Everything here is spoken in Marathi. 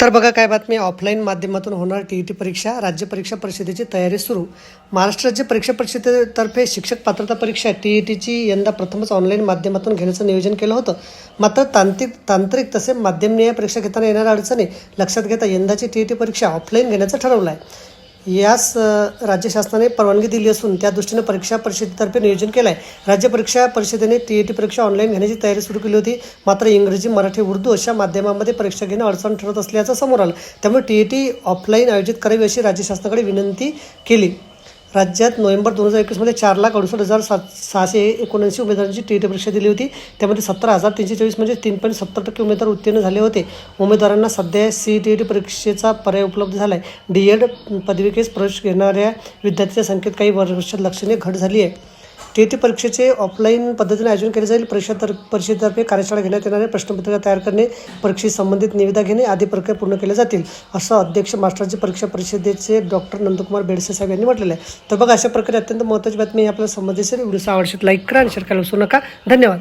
तर बघा काय बातमी. ऑफलाईन माध्यमातून होणार टी ई टी परीक्षा. राज्य परीक्षा परिषदेची तयारी सुरू. महाराष्ट्र राज्य परीक्षा परिषदेतर्फे शिक्षक पात्रता परीक्षा टी ई टीची यंदा प्रथमच ऑनलाईन माध्यमातून घेण्याचं नियोजन केलं होतं. मात्र तांत्रिक तांत्रिक तसेच माध्यमनीय परीक्षा घेताना येणाऱ्या अडचणी लक्षात घेता यंदाची टी ई टी परीक्षा ऑफलाईन घेण्याचं ठरवलं आहे यास राज्यशासनाने राज्य शासनाने परवानगी दिली असून त्या दृष्टीने परीक्षा परिषदेतर्फे नियोजन केलं आहे राज्य परीक्षा परिषदेने टी ई टी परीक्षा ऑनलाईन घेण्याची तयारी सुरू केली होती. मात्र इंग्रजी मराठी उर्दू अशा माध्यमामध्ये परीक्षा घेणं अडचण ठरत असल्याचं समोर आलं. त्यामुळे टी ई टी ऑफलाईन आयोजित करावी अशी राज्य शासनाकडे विनंती केली. राज्यात नोव्हेंबर दोन हजार एकवीसमध्ये चार लाख अडुसष्ट हजार सात सहाशे एकोणऐंशी उमेदवारांची टी ई टी परीक्षा दिली होती. त्यामध्ये सतरा हजार तीनशे चोवीस म्हणजे तीन पॉईंट सत्तर टक्के उमेदवार उत्तीर्ण झाले होते. उमेदवारांना सध्या सी टी ई टी परीक्षेचा पर्याय उपलब्ध झाला आहे डी एड पदविकेस प्रवेश घेणाऱ्या विद्यार्थ्यांच्या संख्येत काही वर्षात लक्षणीय घट झाली आहे. टी टी परीक्षेचे ऑफलाईन पद्धतीने आयोजन केले जाईल. परिषद परिषदेतर्फे कार्यशाळा घेण्यात येणारे प्रश्नपत्रिका तयार करणे परीक्षेशी संबंधित निविदा घेणे आदी प्रक्रिया पूर्ण केल्या जातील असं अध्यक्ष मास्टरची परीक्षा परिषदेचे डॉक्टर नंदकुमार बेडसे साहेब यांनी म्हटलेलं आहे. तर बघा अशा प्रकारे अत्यंत महत्त्वाची बातमी ही आपल्याला संबंधित व्हिडिओ आवश्यक लाईक करा आणि शेअर करायला विसरू नका. धन्यवाद.